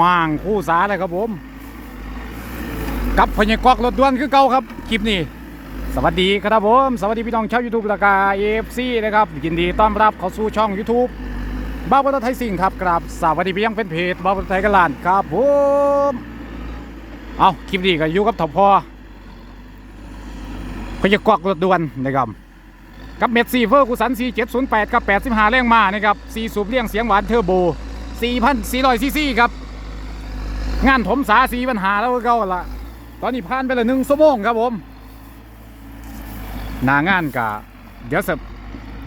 ม่างคู่สาเลยครับผม กับพญกอกรถด่วนคือเก่าครับ คลิปนี้ สวัสดีครับผม สวัสดีพี่น้องชาวยูทูบและกาเอฟซีนะครับ ยินดีต้อนรับเข้าสู่ช่อง YouTube บ้าวัฒไทยสิ่งครับกราบสวัสดีพี่ยังเป็นเพจบ้าวัฒไทยกันลานครับผมเอาคลิปนี้ก็อยู่กับท็อพอพญกอกรถด่วนนะครับกับเม็ดซีเฟอร์กุสัน4708กับ85แรงมานะครับซีสูบเลี้ยงเสียงหวานเทอร์โบ4,400ซีซีครับ งานถมสาสีปัญหาแล้วก็เก่าละตอนนี้ผ่านไปละหนึ่งชั่วโมงครับผมหน้างานกะเดี๋ยวเสบ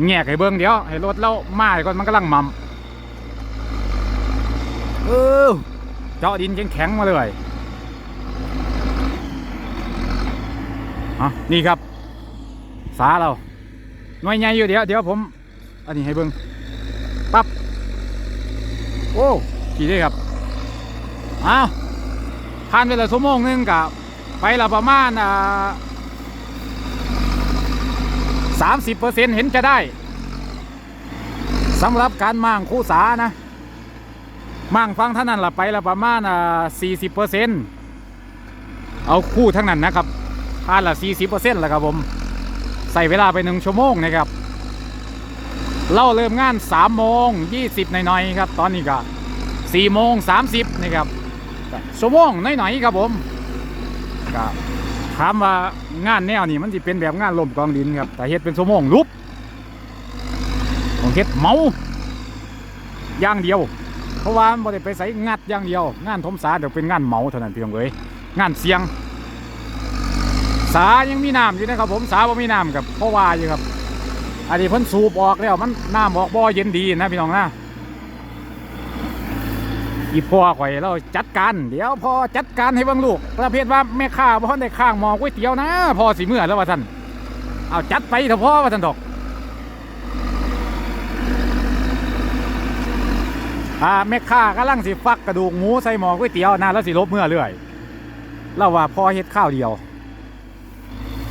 แงกให้เบิ้งเดี๋ยวให้รถแล้วมาก่อนมันกำลังมัมเออเจาะดินแข็งๆมาเลยอะนี่ครับ สาเราหน่วยใหญ่อยู่เดี๋ยวเดี๋ยวผม อันนี้ให้เบิ้งปั๊บโอ้ขี่ได้ครับ อ้าวผ่านไปล้วชั่วโมงนึงกับไปละประมาณอ่าสามสิบเปอร์เซ็นต์เห็นจะได้สำหรับการมั่งคู่สานะมั่งฟังเท่านั้นละไปละประมาณอ่าสี่สิบเปอร์เซ็นต์เอาคู่ทั้งนั้นนะครับผ่านละสี่สิบเปอร์เซ็นต์ล้วครับผมใส่เวลาไปหนึ่งชั่วโมงนะครับเราเริ่มงาน3ามโมงยีหน่อยๆครับ ตอนนี้ก็4ี่โมงสามสิบนะครับ ก็ชั่วโมงหน่อยๆครับผมก็ถามว่างานแนวนี้มันจะเป็นแบบงานลมกองดินครับแต่เฮ็ดเป็นชั่วโมงลุบของเฮ็ดเมาอย่างเดียว เพราะว่ามันบ่ได้ไปใส่งัดอย่างเดียว งานทมสาเดี๋ยวเป็นงานเมาเท่านั้นพี่น้องเอ้ยงานเสียง สายังมีน้ำอยู่นะครับผมสาบ่มีน้ำกับเพราะว่าอยู่ครับอันนี้เพิ่นสูบออกแล้วมันน้ำออกบ่อเย็นดีนะพี่น้องนะ อีพ่อข่อยเราจัดการเดี๋ยวพอจัดการให้บิ่งลูกประเภทว่าแม่ค้าบ่ทันได้ข้างมอก๋วยเตี๋ยวนะพอสิเมื่อแล้วว่าท่านเอาจัดไปเถอะพ่อว่าท่านดอกอ่าแม่ค้ากำลังสิฟักกระดูกหมูใส่หมอก๋วยเตี๋ยวนะแล้วสิลบเมื่อเรื่อยเราว่าพอเฮ็ดข้าวเดียว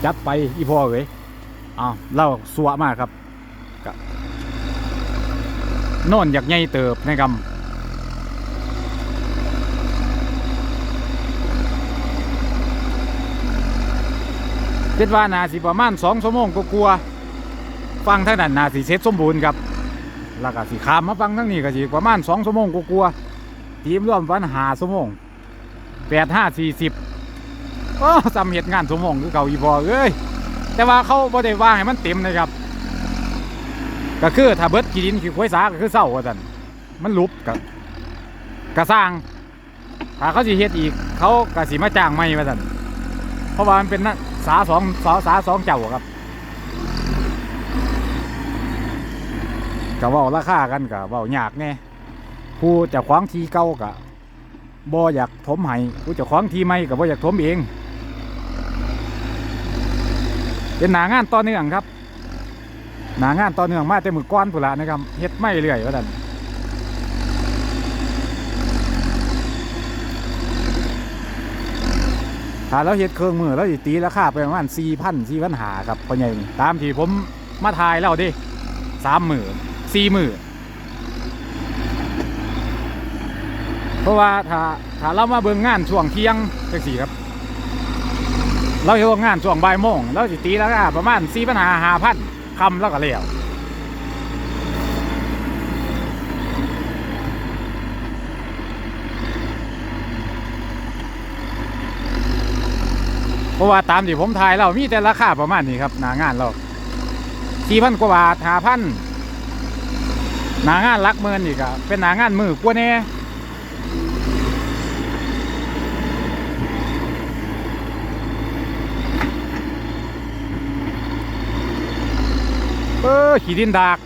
จัดไปอีพ่อเอ้ยอ้าวเล่าสัวมากครับโน่นอยากใหญ่เติบในะค คิดว่านาสิประมาณสองชั่วโมงก็กลัวฟังทั้งนั้นนาสิเสร็จสมบูรณ์ครับแล้วก็สิขามมาฟังทั้งนี้ก็สิประมาณสองชั่วโมงก็กลัวทีมร่วมวันหาชั่วโมงแปดห้าสี่สิบโอ้สำเหตุงานชั่วโมงคือเก่าอีพอเอ้ยแต่ว่าเขาบ่ได้ว่าให้มันเต็มนะครับ ก็คือถ้าเบิดกีดินคือควยสาก็คือเศร้าว่าสันมันลุบกับกระสร้าง ถ้าเขาสิเฮ็ดอีก เขาก็สิมาจ้างใหม่ว่าซั่นเพราะว่ามันเป็นนะ สาสองสาสาสองเจ้าครับก็เว้าราคากันก็เว้าอยากแน่ผู้เจะขวางทีเก่าก็บ่อยากถมให้ผู้เจะขวางทีใหม่ก็บ่อยากถมเอง เป็นหนางานต่อเนื่องครับ หนางานต่อเนื่องมาแต่มือก้อนผุละนะครับเฮ็ดไม่เรื่อยว่าดัน ถ้าเราเฮ็ดเครื่องมือเราสิตีราคาไปประมาณสี่พันสี่พันหาครับพ่อใหญ่ตามที่ผมมาทายแล้วดิสามหมื่นสี่หมื่นเพราะว่าถ้าถ้าเรามาเบิ่งงานช่วงเที่ยงจังสี่ครับ เราเฮ็ดงานช่วงบ่ายโมงเราสิตีแล้วก็ประมาณสี่ปัญหาหาพันคำแล้วก็แล้ว ราะว่าตามที่ผมทายเรามีแต่ราคาประมาณนี้ครับหนางานเราสี่พันกว่าบาทหาพันหนางานรักเมินอีกอะเป็นหนางานมือกว่าแน่เออขี่ดินดาก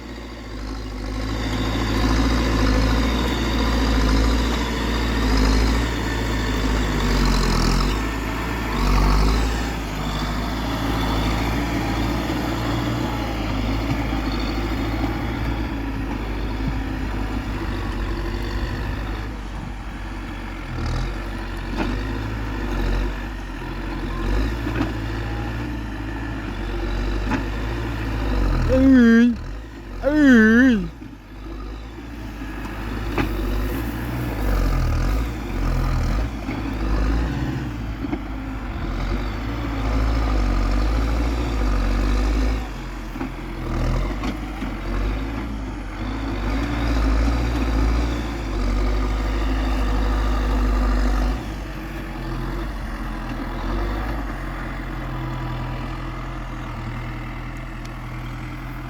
으이.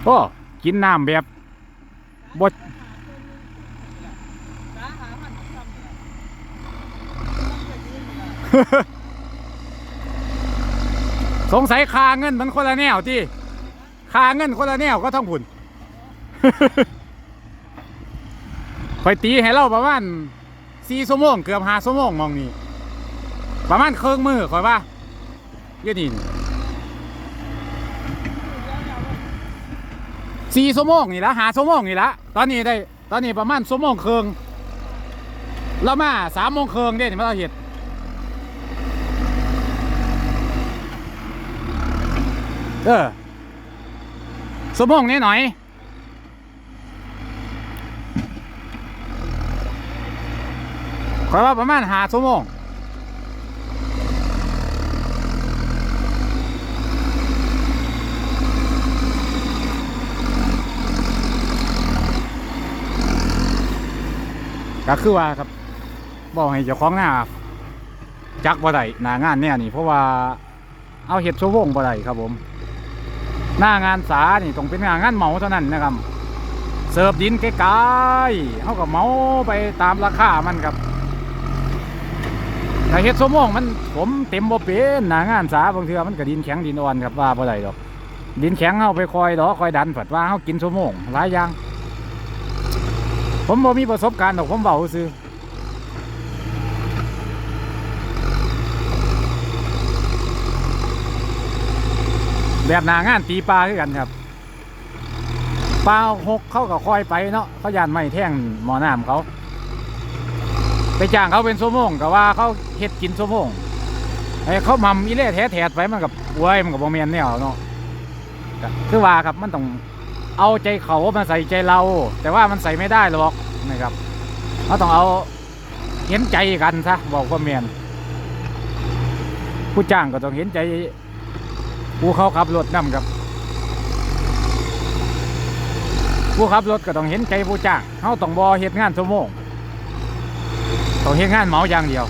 어! กินน้ำแบบบดสงสัยคาเงินมันคนละแนวที่คาเงินคนละแนวก็ต้องผุนคอยตีให้เราประมาณสี่ชั่วโมงเกือบห้าชั่วโมงมองนี่ประมาณเครื่องมือคอยว่าเยอะนี่ สี่ชั่วโมงนี่ละหาชั่วโมงนี่ละตอนนี้ได้ ตอนนี้ประมาณชั่วโมงครึ่งเรามาสามโมงครึ่งเด้นี่มาเราเห็ดเออสมองนี่หน่อยขอยว่าประมาณหาสมง ก็คือว่าครับบอกให้เจ้าของหน้าจักบ่ได้หน้างานเนี่ยนี่ เพราะว่าเอาเห็ดโซวงบ่ได้ครับผม หน้างานสานี่ต้องเป็นหน้างานเหมาเท่านั้นนะครับ เสิร์ฟดินไกลๆเขาก็เหมาไปตามราคามันครับแต่เฮ็ดสมองมันผมเต็มบ่เป็นหน้างานสาบางเทื่อมันก็ดินแข็งดินอ่อนครับว่าบ่ได้ดอก ดินแข็งเฮาไปคอยดอกคอยดันผัดว่าเฮากินสมงหลายอย่าง ผมบ่มีประสบการณ์ดอกผมเว้าซื่อแบบหนางานตีปลาคือกันครับปลาหกเขาก็คอยไปเนาะเขายานไม่แท่งหมอน้ำเขา ไปจ้างเขาเป็นชั่วโมงก็ว่าเขาเฮ็ดกินชั่วโมงไอ้เขามัมอีเล่แท้แถดไปมันกับเว้ยมันกับโมเมนแนวเนาะคือว่าครับมันต้อง เอาใจเขามาใส่ใจเรา แต่ว่ามันใส่ไม่ได้หรอกนะครับเราต้องเอาเห็นใจกันซะบอกว่าเมียนผู้จ้างก็ต้องเห็นใจผู้เขาขับรถนำครับ ผู้ขับรถก็ต้องเห็นใจผู้จ้างเขาต้องบอเฮ็ดงานชั่วโมงต้องเฮ็ดงานเหมาอย่างเดียว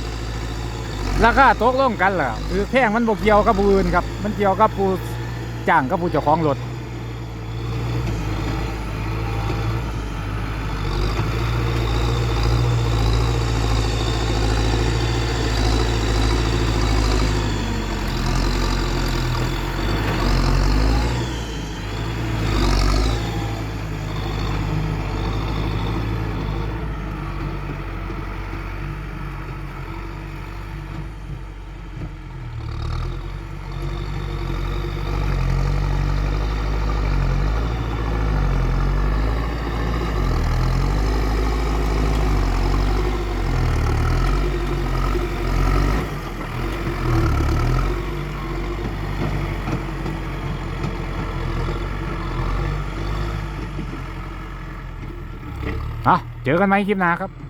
ราคาตกลงกันล่ะคือแพงมันบ่เกี่ยวกับผู้อื่นครับ มันเกี่ยวกับผู้จ้างกับผู้เจ้าของรถ อะ เจอกันไหมคลิปหน้าครับ